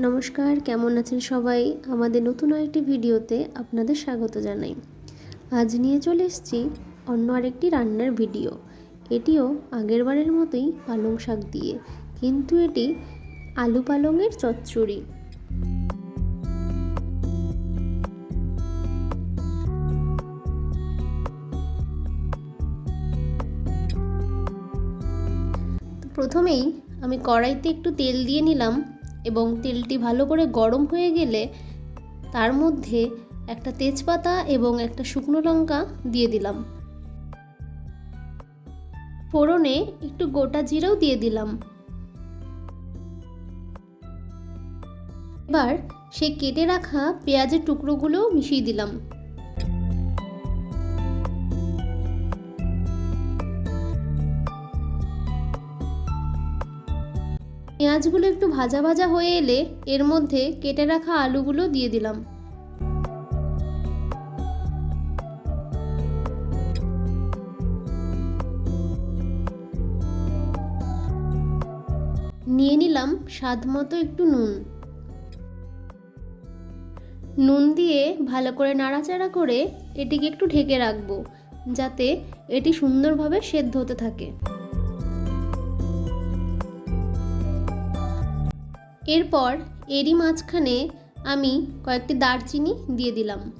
নমস্কার, কেমন আছেন সবাই? আমাদের নতুন আরেকটি ভিডিওতে আপনাদের স্বাগত জানাই। আজ নিয়ে চলে এসেছি অন্য আরেকটি রান্নার ভিডিও। এটিও আগেরবারের মতোই পালং শাক দিয়ে, কিন্তু এটি আলু পালংয়ের চচ্চড়ি। প্রথমেই আমি কড়াইতে একটু তেল দিয়ে নিলাম। এবং তেলটি ভালো করে গরম হয়ে গেলে তার মধ্যে একটা তেজপাতা এবং একটা শুকনো লঙ্কা দিয়ে দিলাম। ফোড়নে একটু গোটা জিরেও দিয়ে দিলাম। এবার সেই কেটে রাখা পেঁয়াজের টুকরোগুলো মিশিয়ে দিলাম। পেঁয়াজগুলো একটু ভাজা ভাজা হয়ে এলে এর মধ্যে কেটে রাখা আলুগুলো দিয়ে দিলাম। নিয়ে নিলাম স্বাদ মতো একটু নুন। নুন দিয়ে ভালো করে নাড়াচাড়া করে এটিকে একটু ঢেকে রাখব, যাতে এটি সুন্দরভাবে সেদ্ধ হতে থাকে। এরপর এরই মাঝখানে আমি কয়েকটি দারচিনি দিয়ে দিলাম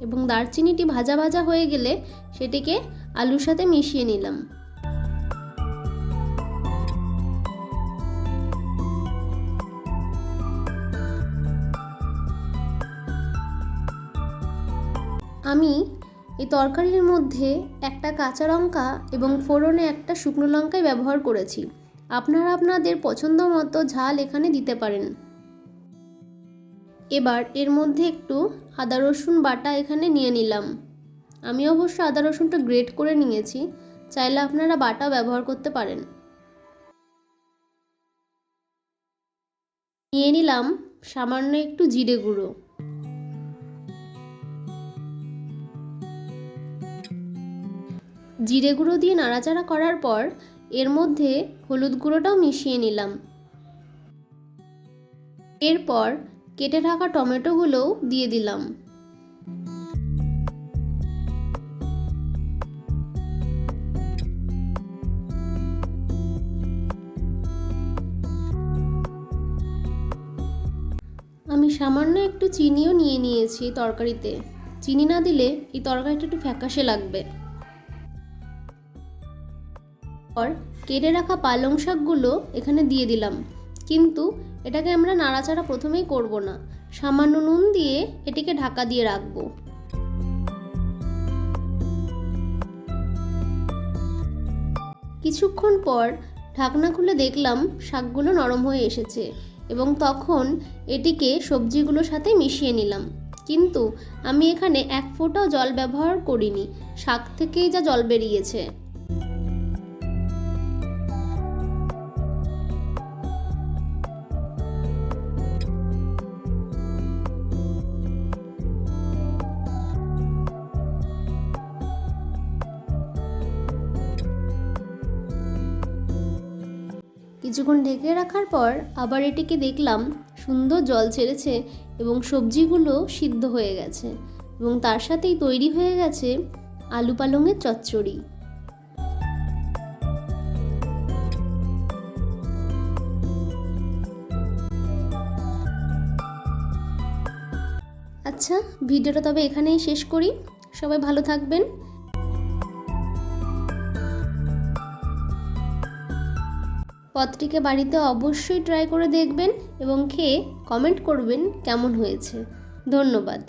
এবং দারচিনিটি ভাজা ভাজা হয়ে গেলে সেটিকে আলুর সাথে মিশিয়ে নিলাম। আমি এই তরকারির মধ্যে একটা কাঁচা লঙ্কা এবং ফোড়নে একটা শুকনো লঙ্কাই ব্যবহার করেছি। আপনারা আপনাদের পছন্দ মতো ঝাল এখানে দিতে পারেন। এবার এর মধ্যে একটু আদা রসুন বাটা এখানে নিয়ে নিলাম। আমি অবশ্য আদা রসুনটা গ্রেট করে নিয়েছি, চাইলে আপনারা বাটা ব্যবহার করতে পারেন। নিয়ে নিলাম সামান্য একটু জিরে গুঁড়ো। জিরে গুঁড়ো দিয়ে নাড়াচাড়া করার পর এর মধ্যে হলুদ গুঁড়োটাও মিশিয়ে নিলাম। এরপর কেটে রাখা টমেটোগুলোও দিয়ে দিলাম। আমি সামান্য একটু চিনিও নিয়ে নিয়েছি তরকারিতে। চিনি না দিলে এই তরকারিটা একটু ফ্যাকাশে লাগবে। পর কেটে রাখা পালং শাকগুলো এখানে দিয়ে দিলাম। কিন্তু এটাকে আমরা নাড়াচাড়া প্রথমেই করব না। সামান্য নুন দিয়ে এটিকে ঢাকা দিয়ে রাখব। কিছুক্ষণ পর ঢাকনা খুলে দেখলাম শাকগুলো নরম হয়ে এসেছে এবং তখন এটিকে সবজিগুলোর সাথে মিশিয়ে নিলাম। কিন্তু আমি এখানে এক ফোঁটাও জল ব্যবহার করিনি। শাক থেকেই যা জল বেরিয়েছে। কিছুক্ষণ ঢেকে রাখার পর আবার এটিকে দেখলাম সুন্দর জল ছেড়েছে এবং সবজিগুলো সিদ্ধ হয়ে গেছে এবং তার সাথেই তৈরি হয়ে গেছে আলু পালংয়ের চচ্চড়ি। আচ্ছা ভিডিওটা তবে এখানেই শেষ করি। সবাই ভালো থাকবেন। পদটিকে বাড়িতে অবশ্যই ট্রাই করে দেখবেন এবং খেয়ে কমেন্ট করবেন কেমন হয়েছে। ধন্যবাদ।